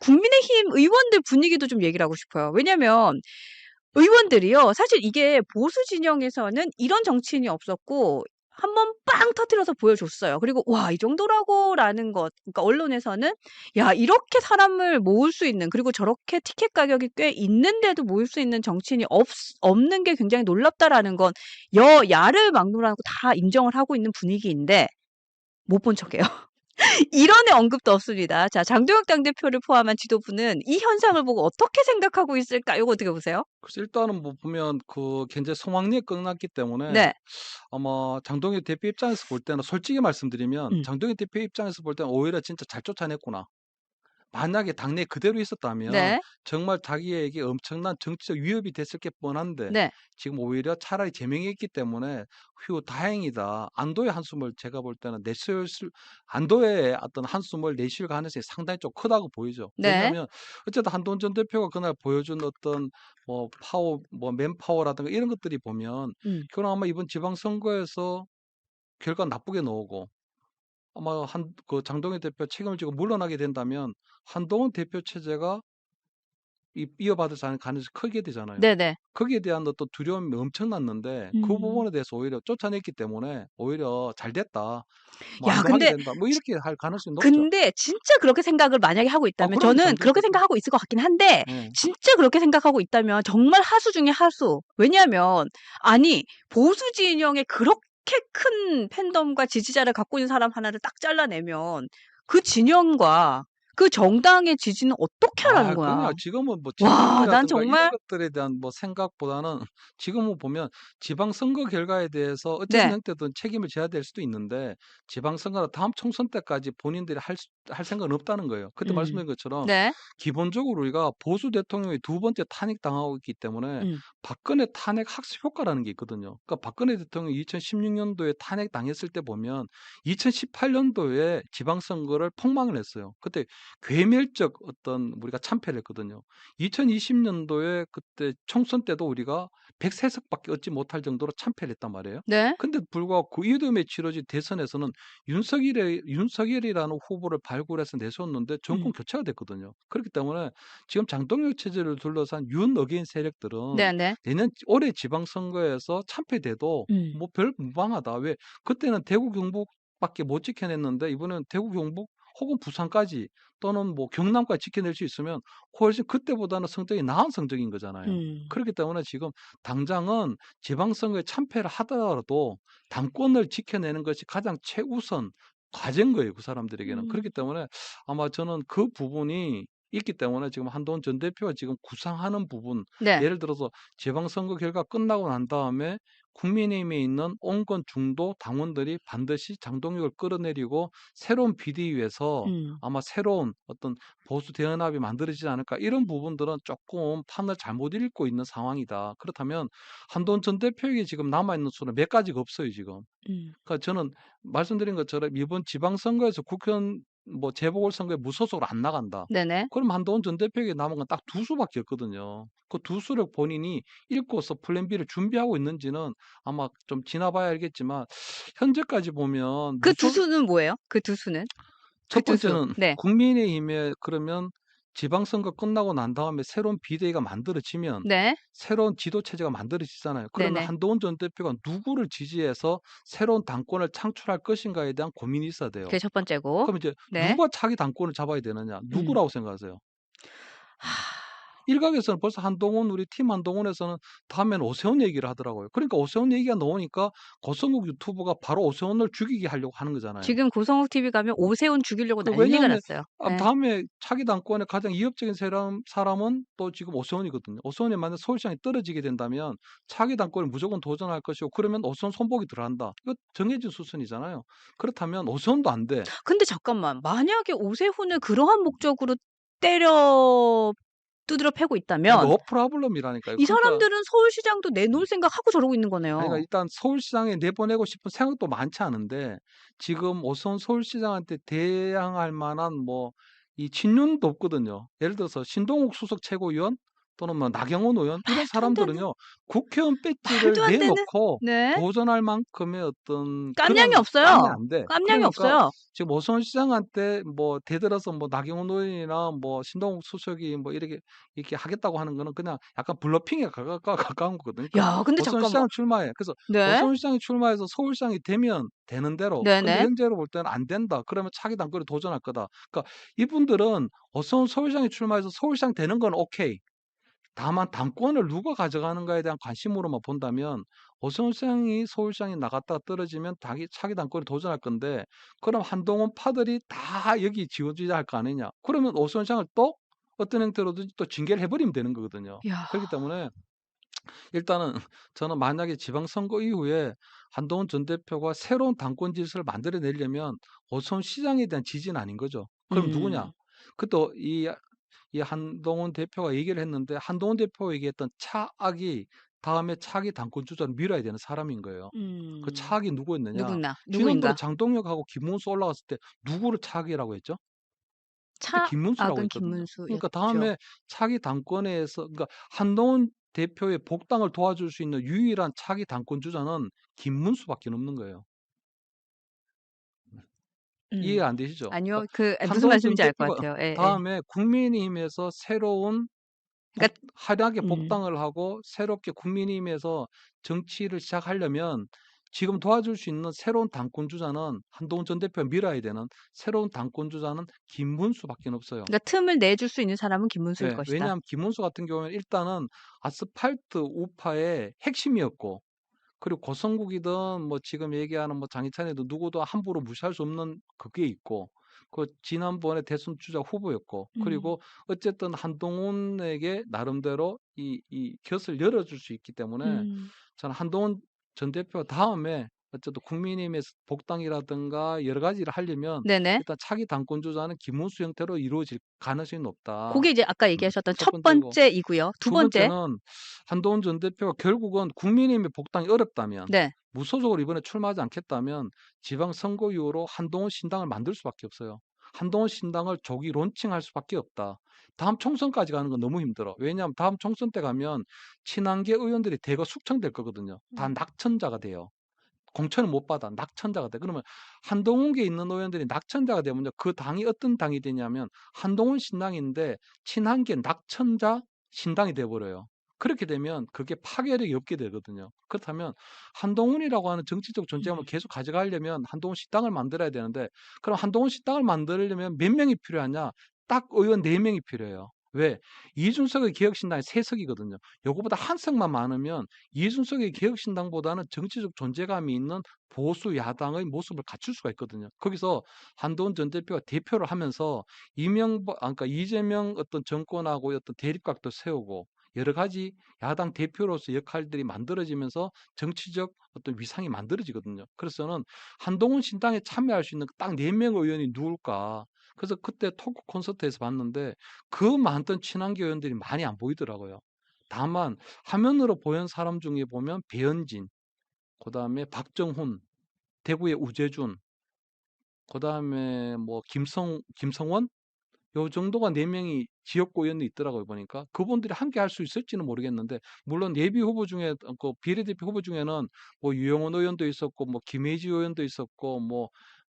국민의힘 의원들 분위기도 좀 얘기를 하고 싶어요. 왜냐면 의원들이요. 사실 이게 보수 진영에서는 이런 정치인이 없었고 한번 빵 터뜨려서 보여줬어요. 그리고 '와 이 정도라고?'라는 것. 그러니까 언론에서는 '야 이렇게 사람을 모을 수 있는 그리고 저렇게 티켓 가격이 꽤 있는데도 모일 수 있는 정치인이 없 없는 게 굉장히 놀랍다.'라는 건 여야를 막론하고 다 인정을 하고 있는 분위기인데 못 본 척해요. 일원의 언급도 없습니다. 자 장도혁 당대표를 포함한 지도부는 이 현상을 보고 어떻게 생각하고 있을까? 요거 어떻게 보세요? 글쎄 일단은 뭐 보면 그 현재 성황리에 끝났기 때문에 네. 아마 장동혁 대표 입장에서 볼 때는 솔직히 말씀드리면 음. 장동혁 대표 입장에서 볼 때는 오히려 진짜 잘 쫓아냈구나. 만약에 당내에 그대로 있었다면 네. 정말 자기에게 엄청난 정치적 위협이 됐을 게 뻔한데 네. 지금 오히려 차라리 제명했기 때문에 '휴 다행이다.' 안도의 한숨을 제가 볼 때는 수 안도의 어떤 한숨을 내쉴 가능성이 상당히 좀 크다고 보이죠. 네. 왜냐하면 어쨌든 한동훈 전 대표가 그날 보여준 어떤 뭐 파워 뭐 맨파워라든가 이런 것들이 보면 음. 그건 아마 이번 지방선거에서 결과 나쁘게 나오고 아마 한 그 장동혁 대표 책임을 지고 물러나게 된다면 한동훈 대표 체제가 이 이어받을 자 가능성이 크게 되잖아요. 네네. 거기에 대한 어떤 두려움이 엄청났는데 그 음. 부분에 대해서 오히려 쫓아냈기 때문에 오히려 '잘 됐다. 뭐 야 근데. 뭐지 이렇게 할 가능성이 높죠. 근데 진짜 그렇게 생각을 만약에 하고 아 있다면 그럼요. 저는 그렇게. 생각하고 있을 것 같긴 한데 예. 진짜 그렇게 생각하고 있다면 정말 하수 중의 하수. 왜냐하면 아니 보수 진영에 그렇게 큰 팬덤과 지지자를 갖고 있는 사람 하나를 딱 잘라내면 그 진영과 그 정당의 지지는 어떻게 하라는 아 거야. 그냥 지금은 뭐 와 난 정말 것들에 대한 뭐 생각보다는 지금은 보면 지방 선거 결과에 대해서 어쨌든 네. 형태든 책임을 져야 될 수도 있는데 지방 선거나 다음 총선 때까지 본인들이 할 수 할 생각은 없다는 거예요. 그때 음. 말씀드린 것처럼 네. 기본적으로 우리가 보수 대통령이 두 번째 탄핵 당하고 있기 때문에 음. 박근혜 탄핵 학습 효과라는 게 있거든요. 그러니까 박근혜 대통령이 2016 년도에 탄핵 당했을 때 보면 2018 년도에 지방선거를 폭망을 했어요. 그때 괴멸적 어떤 우리가 참패를 했거든요. 2020 년도에 그때 총선 때도 우리가 103 석밖에 얻지 못할 정도로 참패를 했단 말이에요. 네. 근데도 불구하고 그 이듬해 치러진 대선에서는 윤석열의 윤석열이라는 후보를 발굴해서 내세웠는데 정권 음. 교체가 됐거든요. 그렇기 때문에 지금 장동혁 체제를 둘러싼 윤 어게인 세력들은 네 네. 내년 올해 지방선거에서 참패돼도 음. 뭐별 무방하다. 왜 그때는 대구 경북 밖에 못 지켜냈는데 이번에는 대구 경북 혹은 부산까지 또는 뭐 경남까지 지켜낼 수 있으면 훨씬 그때보다는 성적이 나은 성적인 거잖아요. 음. 그렇기 때문에 지금 당장은 지방선거에 참패를 하더라도 당권을 지켜내는 것이 가장 최우선 과제인 거예요, 그 사람들에게는. 음. 그렇기 때문에 아마 저는 그 부분이 있기 때문에 지금 한동훈 전 대표가 지금 구상하는 부분 네. 예를 들어서 지방선거 결과 끝나고 난 다음에 국민의힘에 있는 온건 중도 당원들이 반드시 장동혁을 끌어내리고 새로운 비대위에서 음. 아마 새로운 어떤 보수 대연합이 만들어지지 않을까 이런 부분들은 조금 판을 잘못 읽고 있는 상황이다. 그렇다면 한동훈 전 대표에게 지금 남아 있는 수는 몇 가지가 없어요, 지금. 음. 그러니까 저는 말씀드린 것처럼 이번 지방선거에서 국회의원 뭐 재보궐선거에 무소속으로 안 나간다. 네네. 그럼 한동훈 전 대표에게 남은 건 딱 두 수밖에 없거든요. 그 두 수를 본인이 읽고서 플랜 B를 준비하고 있는지는 아마 좀 지나봐야 알겠지만 현재까지 보면 그두 무소 수는 뭐예요? 그 두 수는? 첫 그두 수. 번째는 네. 국민의힘에 그러면 지방선거 끝나고 난 다음에 새로운 비대위가 만들어지면 네. 새로운 지도 체제가 만들어지잖아요. 그러면 네네. 한동훈 전 대표가 누구를 지지해서 새로운 당권을 창출할 것인가에 대한 고민이 있어야 돼요. 그게 첫 번째고. 그럼 이제 네. 누가 차기 당권을 잡아야 되느냐? 음. 누구라고 생각하세요? 하... 일각에서는 벌써 한동훈 우리 팀 한동훈에서는 다음에는 오세훈 얘기를 하더라고요. 그러니까 오세훈 얘기가 나오니까 고성국 유튜브가 바로 오세훈을 죽이게 하려고 하는 거잖아요. 지금 고성욱 TV 가면 오세훈 죽이려고 그 난리가 왜냐하면 났어요. 아 네. 다음에 차기 당권의 가장 위협적인 사람 사람은 또 지금 오세훈이거든요. 오세훈이 만약 서울시장이 떨어지게 된다면 차기 당권에 무조건 도전할 것이고 그러면 오세훈 손목이 들어간다. 이거 정해진 수순이잖아요. 그렇다면 오세훈도 안 돼. 근데 잠깐만. 만약에 오세훈을 그러한 목적으로 때려 두드려 패고 있다면 너 프로블럼이라니까요. 이 그러니까 사람들은 서울시장도 내놓을 생각하고 저러고 있는 아니 그러니까 거네요. 일단 서울시장에 내보내고 싶은 생각도 많지 않은데 지금 오세훈 서울시장한테 대항할 만한 뭐 이 친윤도 없거든요. 예를 들어서 신동욱 수석 최고위원 또는 뭐 나경원 의원 이런 되는 사람들은요. 국회의원 배지를 안 되는 내놓고 네. 도전할 만큼의 어떤 깜냥이 없어요. 안 돼. 깜냥이 그러니까 없어요. 지금 오세훈 시장한테 뭐 대들어서 뭐 나경원 의원이나 뭐 신동욱 수석이 뭐 이렇게 이렇게 하겠다고 하는 거는 그냥 약간 블러핑에 가까 가까운 거거든요. 그러니까 야 근데 잠깐만. 시장은 출마해. 그래서 네. 오세훈 시장이 출마해서 서울 시장이 되면 되는 대로 네네. 현재로 볼 때는 안 된다. 그러면 차기 당권에 도전할 거다. 그러니까 이분들은 오세훈 서울시장이 출마해서 서울시장 되는 건 오케이. 다만 당권을 누가 가져가는가에 대한 관심으로만 본다면 시장이 서울시장에 나갔다가 떨어지면 자기 차기 당권에 도전할 건데 그럼 한동훈 파들이 다 여기 지원주의자 할 거 아니냐. 그러면 시장을 또 어떤 형태로든 또 징계를 해버리면 되는 거거든요. 야. 그렇기 때문에 일단은 저는 만약에 지방선거 이후에 한동훈 전 대표가 새로운 당권 질서를 만들어내려면 오세훈 시장에 대한 지지는 아닌 거죠. 그럼 음. 누구냐? 그것도 이, 이 한동훈 대표가 얘기를 했는데 한동훈 대표가 얘기했던 차악이 다음에 차기 당권 주자를 밀어야 되는 사람인 거예요. 그 음. 차악이 누구였느냐? 누구나 누구인가? 장동혁하고 김문수 올라갔을 때 누구를 차악이라고 했죠? 그때 김문수라고 했거든요. 김문수였죠. 그러니까 다음에 차기 당권에서 그러니까 한동훈 대표의 복당을 도와줄 수 있는 유일한 차기 당권 주자는 김문수밖에 없는 거예요. 음. 이해 안 되시죠? 아니요. 그러니까 그 무슨 한동훈 전 말씀인지 알 것 같아요. 예, 예. 다음에 국민의힘에서 새로운 복, 그러니까 화려하게 음. 복당을 하고 새롭게 국민의힘에서 정치를 시작하려면 지금 도와줄 수 있는 새로운 당권 주자는 한동훈 전 대표가 밀어야 되는 새로운 당권 주자는 김문수밖에 없어요. 그러니까 틈을 내줄 수 있는 사람은 김문수일 네, 것이다. 왜냐하면 김문수 같은 경우에는 일단은 아스팔트 우파의 핵심이었고 그리고 고성국이든 뭐 지금 얘기하는 뭐 장희찬이든 누구도 함부로 무시할 수 없는 그게 있고 그 지난번에 대선 주자 후보였고 음. 그리고 어쨌든 한동훈에게 나름대로 이, 이 곁을 열어줄 수 있기 때문에 음. 저는 한동훈 전 대표 다음에 어쨌든 국민의힘에서 복당이라든가 여러 가지를 하려면 네네. 일단 차기 당권 주자는 김문수 형태로 이루어질 가능성이 높다. 그게 이제 아까 음, 얘기하셨던 첫첫 번째고 번째이고요. 두두 번째. 번째 는 한동훈 전 대표가 결국은 국민의힘의 복당이 어렵다면 네. 무소속으로 이번에 출마하지 않겠다면 지방 선거 이후로 한동훈 신당을 만들 수밖에 없어요. 한동훈 신당을 조기 론칭할 수밖에 없다. 다음 총선까지 가는 건 너무 힘들어. 왜냐하면 다음 총선 때 가면 친한계 의원들이 대거 숙청될 거거든요. 다 음. 낙천자가 돼요. 공천을 못 받아 낙천자가 돼. 그러면 한동훈계 있는 의원들이 낙천자가 되면요. 그 당이 어떤 당이 되냐면 한동훈 신당인데 친한계 낙천자 신당이 돼 버려요. 그렇게 되면 그게 파괴력이 없게 되거든요. 그렇다면 한동훈이라고 하는 정치적 존재감을 음. 계속 가져가려면 한동훈 신당을 만들어야 되는데 그럼 한동훈 신당을 만들려면 몇 명이 필요하냐? 딱 의원 4명이 필요해요. 왜? 이준석의 개혁신당이 3석이거든요. 요거보다 한 석만 많으면 이준석의 개혁신당보다는 정치적 존재감이 있는 보수 야당의 모습을 갖출 수가 있거든요. 거기서 한동훈 전 대표가 대표를 하면서 이명박, 아, 그러니까 이재명 어떤 정권하고 어떤 대립각도 세우고 여러 가지 야당 대표로서 역할들이 만들어지면서 정치적 어떤 위상이 만들어지거든요. 그래서 저는 한동훈 신당에 참여할 수 있는 딱 4명 의원이 누굴까? 그래서 그때 토크 콘서트에서 봤는데 그 많던 친한계 의원들이 많이 안 보이더라고요. 다만 화면으로 보인 사람 중에 보면 배현진, 그 다음에 박정훈, 대구의 우재준, 그 다음에 뭐 김성 김성원 요 정도가 4명이 지역구 의원이 있더라고요 보니까. 그분들이 함께 할 수 있을지는 모르겠는데 물론 예비 후보 중에 어그 비례대표 후보 중에는 뭐 유영원 의원도 있었고 뭐 김혜지 의원도 있었고 뭐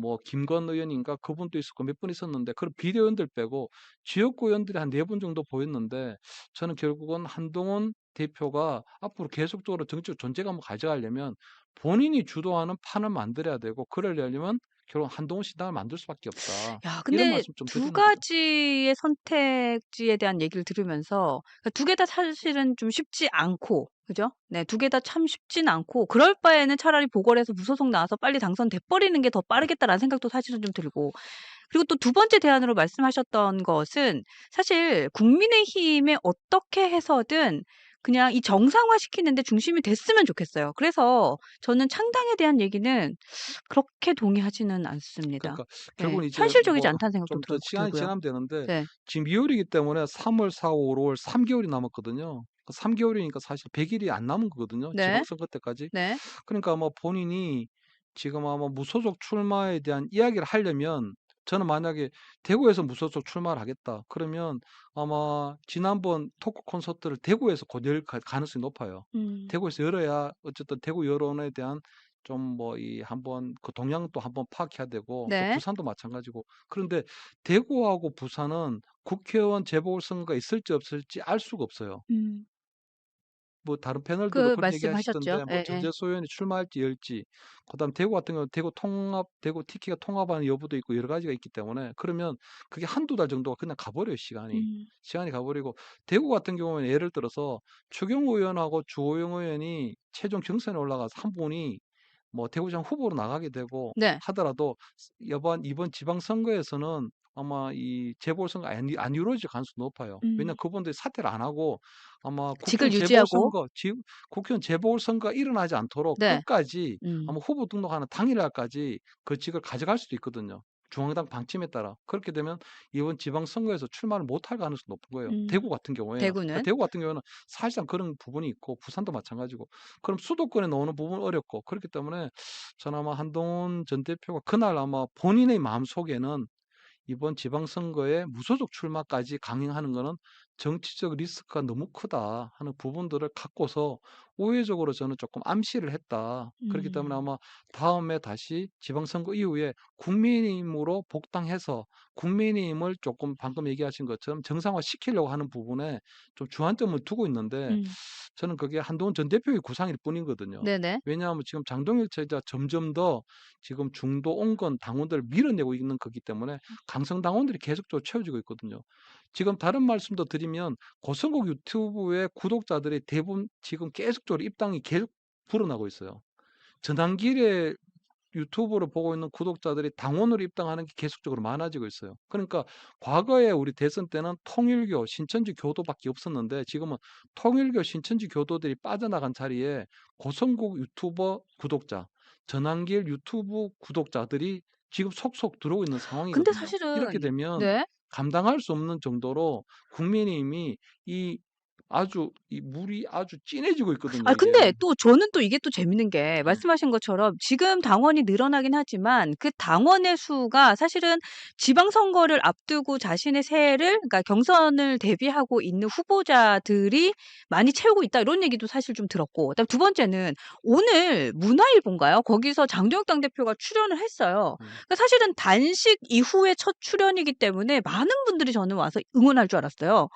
뭐 김건 의원인가 그분도 있었고 몇 분 있었는데 그런 비례의원들 빼고 지역구 의원들이 한 4분 정도 보였는데 저는 결국은 한동훈 대표가 앞으로 계속적으로 정치적 존재감을 가져가려면 본인이 주도하는 판을 만들어야 되고 그러려면 결국 한동훈 신당을 만들 수밖에 없다. 야, 근데 두. 가지의 선택지에 대한 얘기를 들으면서 두개 다 사실은 좀 쉽지 않고, 그죠? 네, 두 개 다 참 쉽진 않고, 그럴 바에는 차라리 보궐에서 무소속 나와서 빨리 당선돼 버리는 게 더 빠르겠다라는 생각도 사실은 좀 들고, 그리고 또 두 번째 대안으로 말씀하셨던 것은 사실 국민의힘에 어떻게 해서든 그냥 이 정상화시키는데 중심이 됐으면 좋겠어요. 그래서 저는 창당에 대한 얘기는 그렇게 동의하지는 않습니다. 그러니까 네, 결국은 이제 현실적이지 뭐 않다는 생각도 좀더 들, 시간이 들고요. 지나면 되는데 네. 지금 2월이기 때문에 3월, 4월, 5월 3개월이 남았거든요. 3개월이니까 사실 100일이 안 남은 거거든요. 네. 지방선거 때까지. 네. 그러니까 아마 본인이 지금 아마 무소속 출마에 대한 이야기를 하려면 저는 만약에 대구에서 무소속 출마를 하겠다. 그러면 아마 지난번 토크 콘서트를 대구에서 곧 열 가능성이 높아요. 음. 대구에서 열어야 어쨌든 대구 여론에 대한 좀 뭐 이 한번 그 동향도 한번 파악해야 되고 또 네. 부산도 마찬가지고. 그런데 대구하고 부산은 국회의원 재보궐선거가 있을지 없을지 알 수가 없어요. 음. 뭐 다른 패널들도 그 그런 말씀하셨죠. 얘기하시던데 뭐 예예. 정재수 의원이 출마할지 열지 그다음 대구 같은 경우는 대구 통합 대구 TK가 통합하는 여부도 있고 여러 가지가 있기 때문에 그러면 그게 한두 달 정도가 그냥 가버려요 시간이. 음. 시간이 가버리고 대구 같은 경우에는 예를 들어서 추경호 의원하고 주호영 의원이 최종 경선에 올라가서 한 분이 뭐 대구시장 후보로 나가게 되고 네. 하더라도 이번 이번 지방 선거에서는 아마 이 재보궐선거 안, 안 이루어질 가능성이 높아요. 왜냐면 음. 그분들이 사퇴를 안 하고 아마 직을 국회의원 유지하고. 재보궐선거, 지, 국회의원 재보궐선거가 일어나지 않도록 네. 끝까지 음. 아마 후보 등록하는 당일날까지 그 직을 가져갈 수도 있거든요. 중앙당 방침에 따라 그렇게 되면 이번 지방선거에서 출마를 못할 가능성이 높은 거예요. 음. 대구 같은 경우에는 그러니까 대구는. 대구 같은 경우는 사실상 그런 부분이 있고 부산도 마찬가지고 그럼 수도권에 나오는 부분은 어렵고 그렇기 때문에 저는 아마 한동훈 전 대표가 그날 아마 본인의 마음 속에는 이번 지방선거에 무소속 출마까지 강행하는 것은 정치적 리스크가 너무 크다 하는 부분들을 갖고서 우회적으로 저는 조금 암시를 했다. 그렇기 때문에 음. 아마 다음에 다시 지방선거 이후에 국민의힘으로 복당해서 국민의힘을 조금 방금 얘기하신 것처럼 정상화 시키려고 하는 부분에 좀 주안점을 두고 있는데 음. 저는 그게 한동훈 전 대표의 구상일 뿐이거든요. 네네. 왜냐하면 지금 장동혁 체제가 점점 더 지금 중도 온건 당원들을 밀어내고 있는 거기 때문에 강성 당원들이 계속적으로 채워지고 있거든요. 지금 다른 말씀도 드리면 고성국 유튜브의 구독자들이 대부분 지금 계속적으로 입당이 계속 불어나고 있어요. 전환길에 유튜브를 보고 있는 구독자들이 당원으로 입당하는 게 계속적으로 많아지고 있어요. 그러니까 과거에 우리 대선 때는 통일교, 신천지 교도밖에 없었는데 지금은 통일교, 신천지 교도들이 빠져나간 자리에 고성국 유튜버 구독자, 전환길 유튜브 구독자들이 지금 속속 들어오고 있는 근데 상황이거든요. 사실은 이렇게 되면 네. 감당할 수 없는 정도로 국민의힘이 이 아주 이 물이 아주 진해지고 있거든요. 아 근데 이게. 또 저는 또 이게 또 재밌는 게 네. 말씀하신 것처럼 지금 당원이 늘어나긴 하지만 그 당원의 수가 사실은 지방 선거를 앞두고 자신의 새해를 그러니까 경선을 대비하고 있는 후보자들이 많이 채우고 있다 이런 얘기도 사실 좀 들었고 그다음 두 번째는 오늘 문화일보인가요? 거기서 장동혁 당대표가 출연을 했어요. 음. 그러니까 사실은 단식 이후의 첫 출연이기 때문에 많은 분들이 저는 와서 응원할 줄 알았어요.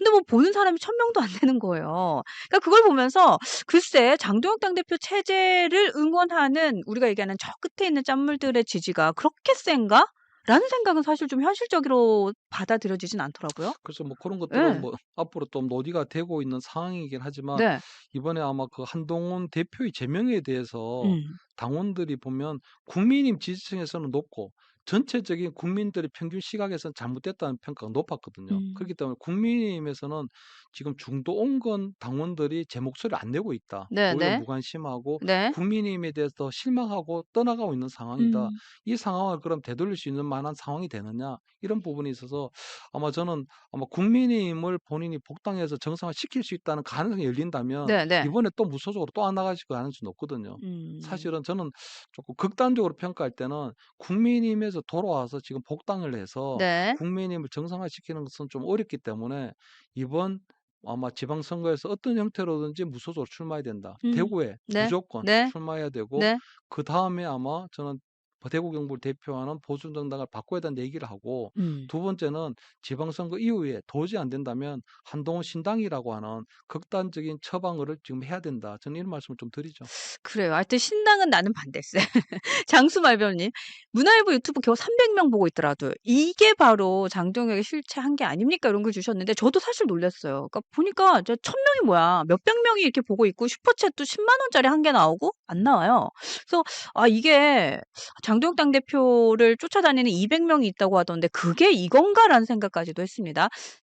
근데 뭐 보는 사람이 1000명도 안 되는 거예요. 그러니까 그걸 보면서 글쎄 장동혁 당대표 체제를 응원하는 우리가 얘기하는 저 끝에 있는 짠물들의 지지가 그렇게 센가? 라는 생각은 사실 좀 현실적으로 받아들여지진 않더라고요. 그래서 뭐 그런 것들은 예. 뭐 앞으로 좀 논의가 되고 있는 상황이긴 하지만 네. 이번에 아마 그 한동훈 대표의 제명에 대해서 음. 당원들이 보면 국민의힘 지지층에서는 높고 전체적인 국민들의 평균 시각에서는 잘못됐다는 평가가 높았거든요. 음. 그렇기 때문에 국민의힘에서는 지금 중도 온건 당원들이 제 목소리를 안 내고 있다. 오히려 네네. 무관심하고 네. 국민의힘에 대해서 실망하고 떠나가고 있는 상황이다. 음. 이 상황을 그럼 되돌릴 수 있는 만한 상황이 되느냐 이런 부분이 있어서 아마 저는 아마 국민의힘을 본인이 복당해서 정상화 시킬 수 있다는 가능성이 열린다면 네네. 이번에 또 무소속으로 또 안 나가실 가능성이 높거든요. 음. 사실은 저는 조금 극단적으로 평가할 때는 국민의힘에서 돌아와서 지금 복당을 해서 네. 국민의힘을 정상화시키는 것은 좀 어렵기 때문에 이번 아마 지방선거에서 어떤 형태로든지 무소속으로 출마해야 된다. 음. 대구에 네. 무조건 네. 출마해야 되고 네. 그 다음에 아마 저는 대구 경북을 대표하는 보수 정당을 바꿔야 된다는 얘기를 하고 음. 두 번째는 지방선거 이후에 도저히 안 된다면 한동훈 신당이라고 하는 극단적인 처방을 지금 해야 된다. 저는 이런 말씀을 좀 드리죠. 그래요. 하여튼 신당은 나는 반대세. 장수말별님. 문화일보 유튜브 겨우 300명 보고 있더라도 이게 바로 장동혁의 실체 한 게 아닙니까? 이런 걸 주셨는데 저도 사실 놀랐어요. 그러니까 보니까 저 1000명이 뭐야. 몇백 명이 이렇게 보고 있고 슈퍼챗도 10만 원짜리 한 개 나오고 안 나와요. 그래서 아 이게 장동혁 당대표를 쫓아다니는 200명이 있다고 하던데 그게 이건가라는 생각까지도 했습니다.